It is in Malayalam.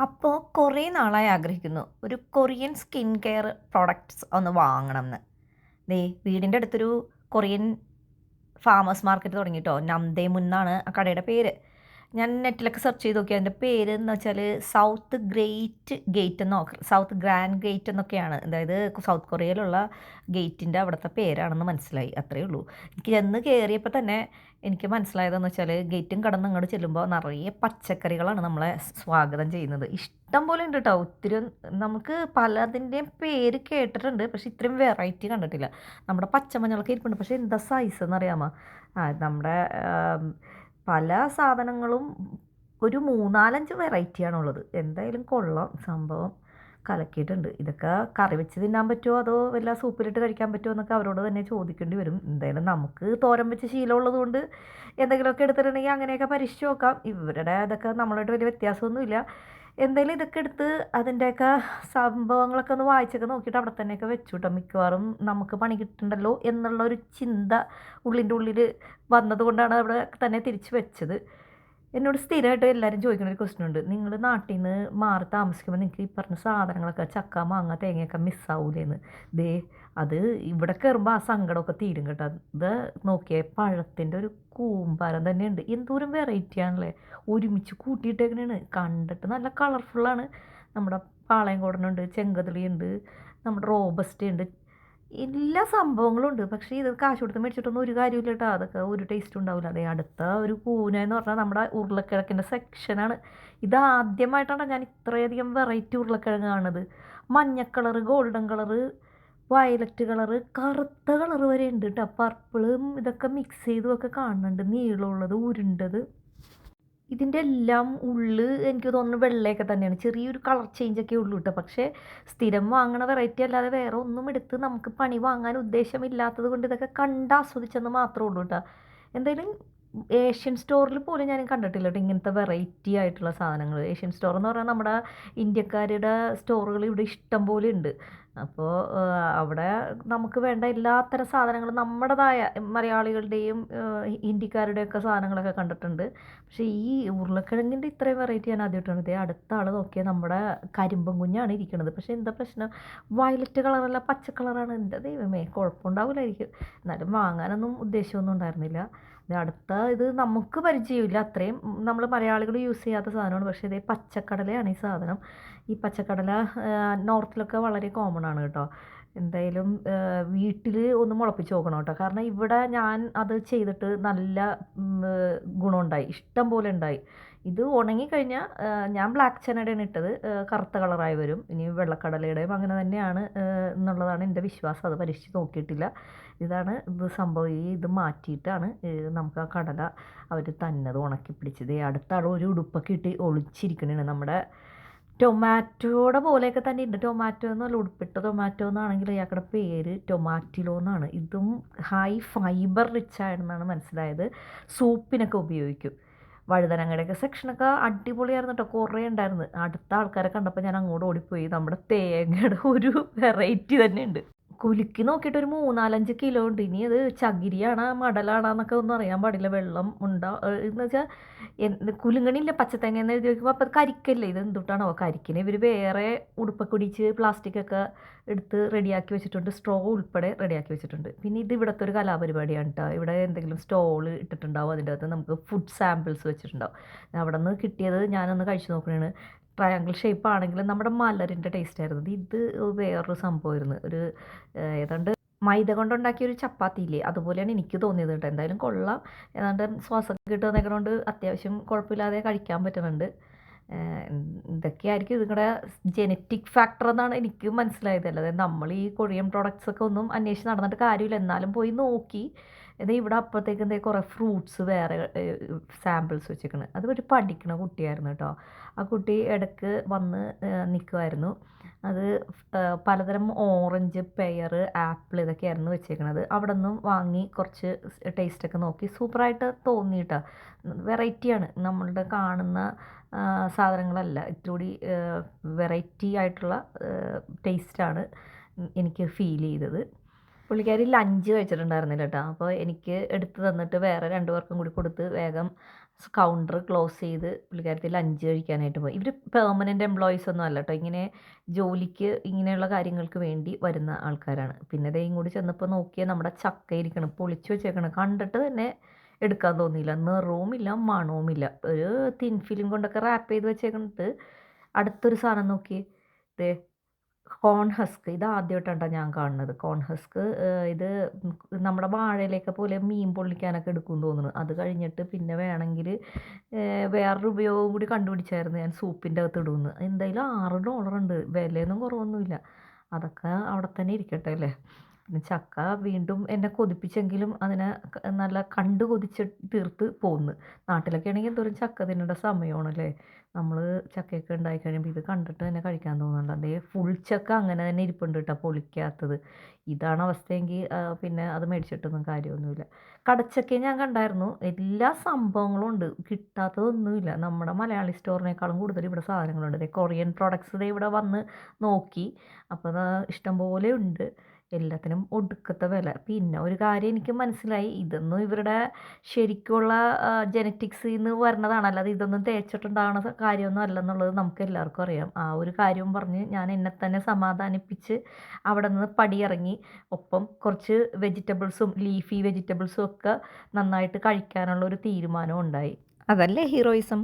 അപ്പോൾ കുറേ നാളായി ആഗ്രഹിക്കുന്നു. ഒരു കൊറിയൻ സ്കിൻ കെയർ പ്രോഡക്റ്റ്സ് ഒന്ന് വാങ്ങണം എന്ന് ദേ വീടിന്റെ അടുത്തൊരു കൊറിയൻ ഫാമേഴ്സ് മാർക്കറ്റ് തുടങ്ങിയിട്ടോ നംദേ മുന്നാണ് ആ കടയുടെ പേര്. ഞാൻ നെറ്റിലൊക്കെ സെർച്ച് ചെയ്ത് നോക്കി. അതിന്റെ പേര് എന്ന് വെച്ചാൽ സൗത്ത് ഗ്രേറ്റ് ഗേറ്റ് എന്നോ സൗത്ത് ഗ്രാൻഡ് ഗേറ്റ് എന്നൊക്കെയാണ്. അതായത് സൗത്ത് കൊറിയയിലുള്ള ഗേറ്റിന്റെ അവിടുത്തെ പേരാണെന്ന് മനസ്സിലായി. അത്രയേ ഉള്ളൂ. എനിക്ക് ചെന്ന് കയറിയപ്പോൾ തന്നെ എനിക്ക് മനസ്സിലായതെന്ന് വെച്ചാൽ ഗേറ്റും കടന്ന് അങ്ങോട്ട് ചെല്ലുമ്പോൾ നിറയെ പച്ചക്കറികളാണ് നമ്മളെ സ്വാഗതം ചെയ്യുന്നത്. ഇഷ്ടം പോലെ ഉണ്ട് കേട്ടോ ഒത്തിരി നമുക്ക് പലതിന്റെയും പേര് കേട്ടിട്ടുണ്ട്. പക്ഷേ ഇത്രയും വെറൈറ്റി കണ്ടിട്ടില്ല. നമ്മുടെ പച്ചമഞ്ഞളൊക്കെ ഇരിപ്പുണ്ട്. പക്ഷേ എന്താ സൈസ് എന്നറിയാമോ ആ നമ്മുടെ പല സാധനങ്ങളും ഒരു മൂന്നാലഞ്ച് വെറൈറ്റിയാണുള്ളത് എന്തായാലും കൊള്ളാം. സംഭവം കലക്കിയിട്ടുണ്ട്. ഇതൊക്കെ കറി വെച്ച് തിന്നാൻ പറ്റുമോ അതോ വല്ല സൂപ്പിലിട്ട് കഴിക്കാൻ പറ്റുമോ എന്നൊക്കെ അവരോട് തന്നെ ചോദിക്കേണ്ടി വരും. എന്തായാലും നമുക്ക് തോരൻ വെച്ച് ശീലമുള്ളത് കൊണ്ട് എന്തെങ്കിലുമൊക്കെ എടുത്തിട്ടുണ്ടെങ്കിൽ അങ്ങനെയൊക്കെ പരീക്ഷിച്ച് നോക്കാം. ഇവരുടെ ഇതൊക്കെ നമ്മളായിട്ട് വലിയ വ്യത്യാസമൊന്നുമില്ല. എന്തായാലും ഇതൊക്കെ എടുത്ത് അതിന്റെയൊക്കെ സംഭവങ്ങളൊക്കെ ഒന്ന് വായിച്ചൊക്കെ നോക്കിയിട്ട് അവിടെ തന്നെയൊക്കെ വെച്ചു കേട്ടോ മിക്കവാറും നമുക്ക് പണി കിട്ടണ്ടല്ലോ എന്നുള്ള ഒരു ചിന്ത ഉള്ളിന്റെ ഉള്ളിൽ വന്നതുകൊണ്ടാണ് അവിടെ തന്നെ തിരിച്ച് വെച്ചത്. എന്നോട് സ്ഥിരമായിട്ട് എല്ലാവരും ചോദിക്കുന്ന ഒരു ക്വസ്റ്റ്യൻ ഉണ്ട്. നിങ്ങൾ നാട്ടിൽ നിന്ന് മാറി താമസിക്കുമ്പോൾ നിങ്ങൾക്ക് ഈ പറഞ്ഞ സാധനങ്ങളൊക്കെ ചക്ക മാങ്ങ തേങ്ങയൊക്കെ മിസ്സാവൂലേന്ന് ദേ അത് ഇവിടെ കയറുമ്പോൾ ആ സങ്കടമൊക്കെ തീരും കേട്ടോ. ഇത് നോക്കിയേ പഴത്തിന്റെ ഒരു കൂമ്പാരം തന്നെയുണ്ട്. എന്തോരം വെറൈറ്റി ആണല്ലേ? ഒരുമിച്ച് കൂട്ടിയിട്ടേക്കണേണ്. കണ്ടിട്ട് നല്ല കളർഫുള്ളാണ് നമ്മുടെ പാളയം പാളയംകോടനുണ്ട് ചെങ്കതിളിയുണ്ട് നമ്മുടെ റോബസ്റ്റ് ഉണ്ട് എല്ലാ സംഭവങ്ങളും ഉണ്ട്. പക്ഷേ ഇത് കാശ് കൊടുത്ത് മേടിച്ചിട്ടൊന്നും ഒരു കാര്യമില്ല കേട്ടോ അതൊക്കെ ഒരു ടേസ്റ്റ് ഉണ്ടാവില്ല. അതെ അടുത്ത ഒരു കൂന എന്ന് പറഞ്ഞാൽ നമ്മുടെ ഉരുളക്കിഴക്കിന്റെ സെക്ഷനാണ് ഇത് ആദ്യമായിട്ടാണ് ഞാൻ ഇത്രയധികം വെറൈറ്റി ഉരുളക്കിഴങ്ങ് കാണുന്നത്. മഞ്ഞ colour golden colour violet colour കറുത്ത കളറ് വരെ ഉണ്ട് കേട്ടോ പർപ്പിളും ഇതൊക്കെ മിക്സ് ചെയ്തുമൊക്കെ കാണുന്നുണ്ട്. നീളമുള്ളത് ഉരുണ്ടത്. ഇതിന്റെ എല്ലാം ഉള്ള് എനിക്ക് തോന്നുന്നു വെള്ളയൊക്കെ തന്നെയാണ്. ചെറിയൊരു കളർ ചേഞ്ചൊക്കെ ഉള്ളൂ കേട്ടോ പക്ഷേ സ്ഥിരം വാങ്ങണ വെറൈറ്റി അല്ലാതെ വേറെ ഒന്നും എടുത്ത് നമുക്ക് പണി വാങ്ങാൻ ഉദ്ദേശമില്ലാത്തത് കൊണ്ട് ഇതൊക്കെ കണ്ട് ആസ്വദിച്ചെന്ന് മാത്രമേ ഉള്ളൂ കേട്ടോ എന്തായാലും ഏഷ്യൻ സ്റ്റോറിൽ പോലും ഞാൻ കണ്ടിട്ടില്ല കേട്ടോ ഇങ്ങനത്തെ വെറൈറ്റി ആയിട്ടുള്ള സാധനങ്ങൾ ഏഷ്യൻ സ്റ്റോർ എന്ന് പറഞ്ഞാൽ നമ്മുടെ ഇന്ത്യക്കാരുടെ സ്റ്റോറുകൾ ഇവിടെ ഇഷ്ടം പോലെ ഉണ്ട്. അപ്പോൾ അവിടെ നമുക്ക് വേണ്ട എല്ലാത്തരം സാധനങ്ങളും നമ്മുടേതായ മലയാളികളുടെയും ഹിന്ദിക്കാരുടെയൊക്കെ സാധനങ്ങളൊക്കെ കണ്ടിട്ടുണ്ട്. പക്ഷേ ഈ ഉരുളക്കിഴങ്ങിന്റെ ഇത്രയും വെറൈറ്റി ഞാൻ ആദ്യമായിട്ടാണ് ഇതേ അടുത്ത ആൾ നോക്കിയാൽ നമ്മുടെ കരിമ്പൻ കുഞ്ഞാണ് ഇരിക്കുന്നത് പക്ഷേ എന്താ പ്രശ്നം? വയലറ്റ് കളറല്ല പച്ച കളറാണ്. എന്റെ ദൈവമേ കുഴപ്പമുണ്ടാവില്ലായിരിക്കും എന്നാലും വാങ്ങാനൊന്നും ഉദ്ദേശമൊന്നും ഉണ്ടായിരുന്നില്ല. അടുത്ത ഇത് നമുക്ക് പരിചയമില്ല. അത്രയും നമ്മൾ മലയാളികൾ യൂസ് ചെയ്യാത്ത സാധനമാണ്. പക്ഷേ ഇതേ പച്ചക്കടലയാണ് ഈ സാധനം. ഈ പച്ചക്കടല നോർത്തിലൊക്കെ വളരെ കോമൺ ആണ് കേട്ടോ. എന്തായാലും വീട്ടിൽ ഒന്ന് മുളപ്പിച്ച് നോക്കണം കേട്ടോ. കാരണം ഇവിടെ ഞാൻ അത് ചെയ്തിട്ട് നല്ല ഗുണമുണ്ടായി. ഇഷ്ടം പോലെ ഉണ്ടായി. ഇത് ഉണങ്ങിക്കഴിഞ്ഞാൽ ഞാൻ ബ്ലാക്ക് ചനയുടെയാണ് ഇട്ടത്. കറുത്ത കളറായി വരും. ഇനി വെള്ളക്കടലയുടെയും അങ്ങനെ തന്നെയാണ് എന്നുള്ളതാണ് എന്റെ വിശ്വാസം. അത് പരീക്ഷിച്ച് നോക്കിയിട്ടില്ല. ഇതാണ് ഇത് സംഭവം. ഈ ഇത് മാറ്റിയിട്ടാണ് നമുക്ക് ആ കടല അവർ തന്നത് ഉണക്കി പിടിച്ചത് അടുത്ത ആൾ ഒരു ഉടുപ്പൊക്കെ ഇട്ട് ഒളിച്ചിരിക്കണേണ് നമ്മുടെ ടൊമാറ്റോയുടെ പോലെയൊക്കെ തന്നെ ഉണ്ട് ടൊമാറ്റോ എന്നല്ല ഉടുപ്പിട്ട ടൊമാറ്റോ എന്നാണെങ്കിൽ ഇയാളുടെ പേര് ടൊമാറ്റിലോ എന്നാണ്. ഇതും ഹൈ ഫൈബർ റിച്ച് ആയിരുന്നാണ് മനസ്സിലായത്. സൂപ്പിനൊക്കെ ഉപയോഗിക്കും. വഴുതനങ്ങയുടെയൊക്കെ സെക്ഷനൊക്കെ അടിപൊളിയായിരുന്നു കേട്ടോ കുറേ ഉണ്ടായിരുന്നു. അടുത്ത ആൾക്കാരെ കണ്ടപ്പോൾ ഞാൻ അങ്ങോട്ട് ഓടിപ്പോയി. നമ്മുടെ തേങ്ങയുടെ ഒരു വെറൈറ്റി തന്നെ ഉണ്ട്. കുലുക്കി നോക്കിയിട്ട് ഒരു മൂന്നാലഞ്ച് കിലോ ഉണ്ട്. ഇനി അത് ചകിരിയാണ് മടലാണെന്നൊക്കെ ഒന്നും അറിയാൻ പാടില്ല. വെള്ളം ഉണ്ടോ എന്ന് വെച്ചാൽ എന്ത് കുലുങ്ങണില്ല. പച്ചത്തേങ്ങ എന്ന് എഴുതി വയ്ക്കുമ്പോൾ അപ്പോൾ അത് കരിക്കല്ലേ? ഇത് എന്തുട്ടാണോ? കരിക്കിന് ഇവർ വേറെ ഉടുപ്പൊക്കെ ഒടിച്ച് പ്ലാസ്റ്റിക്കൊക്കെ എടുത്ത് റെഡിയാക്കി വെച്ചിട്ടുണ്ട്. സ്ട്രോ ഉൾപ്പെടെ റെഡിയാക്കി വെച്ചിട്ടുണ്ട്. പിന്നെ ഇത് ഇവിടുത്തെ ഒരു കലാപരിപാടിയാണ് കേട്ടോ ഇവിടെ എന്തെങ്കിലും സ്റ്റോൾ ഇട്ടിട്ടുണ്ടാവും. അതിന്റെ അകത്ത് നമുക്ക് ഫുഡ് സാമ്പിൾസ് വെച്ചിട്ടുണ്ടാവും. അവിടെ നിന്ന് കിട്ടിയത് ഞാനൊന്ന് കഴിച്ചു നോക്കണേണ്. ട്രയാങ്കിൾ ഷേപ്പ് ആണെങ്കിലും നമ്മുടെ മലരിന്റെ ടേസ്റ്റ് ആയിരുന്നു. ഇത് വേറൊരു സംഭവമായിരുന്നു. ഒരു ഏതാണ്ട് മൈദ കൊണ്ടുണ്ടാക്കിയ ഒരു ചപ്പാത്തി ഇല്ലേ? അതുപോലെയാണ് എനിക്ക് തോന്നിയത് കേട്ടോ. എന്തായാലും കൊള്ളാം. ഏതാണ്ട് ശ്വാസം കിട്ടുന്നേക്കൊണ്ട് അത്യാവശ്യം കുഴപ്പമില്ലാതെ കഴിക്കാൻ പറ്റുന്നുണ്ട്. ഇതൊക്കെയായിരിക്കും ഇതിങ്ങളുടെ ജനറ്റിക് ഫാക്ടർ എന്നാണ് എനിക്ക് മനസ്സിലായത്. അല്ലാതെ നമ്മൾ ഈ കൊറിയൻ പ്രോഡക്റ്റ്സ് ഒക്കെ ഒന്നും അന്വേഷിച്ച് നടന്നിട്ട് കാര്യമില്ല. എന്നാലും പോയി നോക്കി. ഇത് ഇവിടെ അപ്പുറത്തേക്ക് എന്തേ കുറേ ഫ്രൂട്ട്സ് വേറെ സാമ്പിൾസ് വെച്ചേക്കണ് അത് ഒരു പഠിക്കണ കുട്ടിയായിരുന്നു കേട്ടോ ആ കുട്ടി ഇടയ്ക്ക് വന്ന് നിൽക്കുമായിരുന്നു അത് പലതരം ഓറഞ്ച് പെയർ ആപ്പിൾ ഇതൊക്കെയായിരുന്നു വെച്ചേക്കണത് അവിടെ നിന്നും വാങ്ങി കുറച്ച് ടേസ്റ്റൊക്കെ നോക്കി. സൂപ്പറായിട്ട് തോന്നി കേട്ടോ വെറൈറ്റിയാണ് നമ്മളുടെ കാണുന്ന സാധനങ്ങളല്ല. ഇത്തിരി വെറൈറ്റി ആയിട്ടുള്ള ടേസ്റ്റാണ് എനിക്ക് ഫീൽ ചെയ്തത്. പുള്ളിക്കാരി ലഞ്ച് കഴിച്ചിട്ടുണ്ടായിരുന്നില്ല കേട്ടോ. അപ്പോൾ എനിക്ക് എടുത്ത് തന്നിട്ട് വേറെ രണ്ടു പേർക്കും കൂടി കൊടുത്ത് വേഗം കൗണ്ടർ ക്ലോസ് ചെയ്ത് പുള്ളിക്കാരത്തിൽ ലഞ്ച് കഴിക്കാനായിട്ട് പോയി. ഇവർ പെർമനന്റ് എംപ്ലോയീസ് ഒന്നും അല്ല കേട്ടോ. ഇങ്ങനെ ജോലിക്ക് ഇങ്ങനെയുള്ള കാര്യങ്ങൾക്ക് വേണ്ടി വരുന്ന ആൾക്കാരാണ്. പിന്നെ ദേ ഇങ്ങോട്ട് ചെന്നപ്പോൾ നോക്കിയാൽ നമ്മുടെ ചക്ക ഇരിക്കണം. പൊളിച്ചു വെച്ചേക്കണം. കണ്ടിട്ട് തന്നെ എടുക്കാൻ തോന്നിയില്ല. നിറവുമില്ല മണവുമില്ല. ഒരു തിൻ ഫിലിം കൊണ്ടൊക്കെ റാപ്പ് ചെയ്ത് വെച്ചേക്കണിട്ട് അടുത്തൊരു സാധനം നോക്കി ദേ കോൺ ഹസ്ക് ഇത് ആദ്യമായിട്ടാണ് ഞാൻ കാണുന്നത്. കോൺ ഹസ്ക് ഇത് നമ്മുടെ വാഴയിലേക്ക് പോലെ മീൻ പൊള്ളിക്കാനൊക്കെ എടുക്കും തോന്നുന്നു. അത് കഴിഞ്ഞിട്ട് പിന്നെ വേണമെങ്കിൽ വേറൊരു ഉപയോഗം കൂടി കണ്ടുപിടിച്ചായിരുന്നു ഞാൻ സൂപ്പിന്റെ അകത്ത് ഇടുമെന്ന് എന്തായാലും ആറ് ഉണ്ട്. വിലയൊന്നും കുറവൊന്നുമില്ല. അതൊക്കെ അവിടെ തന്നെ ഇരിക്കട്ടെ അല്ലേ? പിന്നെ ചക്ക വീണ്ടും എന്നെ കൊതിപ്പിച്ചെങ്കിലും അതിനെ നല്ല കണ്ട് കൊതിച്ച് തീർത്ത് പോന്ന്. നാട്ടിലൊക്കെ ആണെങ്കിൽ എന്തോരം ചക്ക തിന്നേണ്ട സമയമാണല്ലേ നമ്മൾ ചക്കയൊക്കെ ഉണ്ടായി കഴിയുമ്പോൾ ഇത് കണ്ടിട്ട് തന്നെ കഴിക്കാൻ തോന്നുന്നുണ്ട് അതേ ഫുൾ ചക്ക അങ്ങനെ തന്നെ ഇരിപ്പുണ്ട് കേട്ടോ പൊളിക്കാത്തത്. ഇതാണ് അവസ്ഥയെങ്കിൽ പിന്നെ അത് മേടിച്ചിട്ടൊന്നും കാര്യമൊന്നുമില്ല. കടച്ചക്ക ഞാൻ കണ്ടായിരുന്നു. എല്ലാ സംഭവങ്ങളും ഉണ്ട്. കിട്ടാത്തതൊന്നുമില്ല. നമ്മുടെ മലയാളി സ്റ്റോറിനേക്കാളും കൂടുതൽ ഇവിടെ സാധനങ്ങളുണ്ട്. കൊറിയൻ പ്രോഡക്ട്സ് ഇവിടെ വന്ന് നോക്കി. അപ്പോൾ ഇഷ്ടം ഇഷ്ടംപോലെ ഉണ്ട്. എല്ലാത്തിനും ഒടുക്കത്തെ വില. പിന്നെ ഒരു കാര്യം എനിക്ക് മനസ്സിലായി. ഇതൊന്നും ഇവരുടെ ശരിക്കുള്ള ജനറ്റിക്സിൽ നിന്ന് പറഞ്ഞതാണ്. അല്ലാതെ ഇതൊന്നും തേച്ചിട്ടുണ്ടാകുന്ന കാര്യമൊന്നും അല്ലെന്നുള്ളത് നമുക്ക് എല്ലാവർക്കും അറിയാം. ആ ഒരു കാര്യവും പറഞ്ഞ് ഞാൻ എന്നെ തന്നെ സമാധാനിപ്പിച്ച് അവിടെ നിന്ന് പടിയിറങ്ങി. ഒപ്പം കുറച്ച് വെജിറ്റബിൾസും ലീഫി വെജിറ്റബിൾസും ഒക്കെ നന്നായിട്ട് കഴിക്കാനുള്ള ഒരു തീരുമാനവും ഉണ്ടായി. അതല്ലേ ഹീറോയിസം?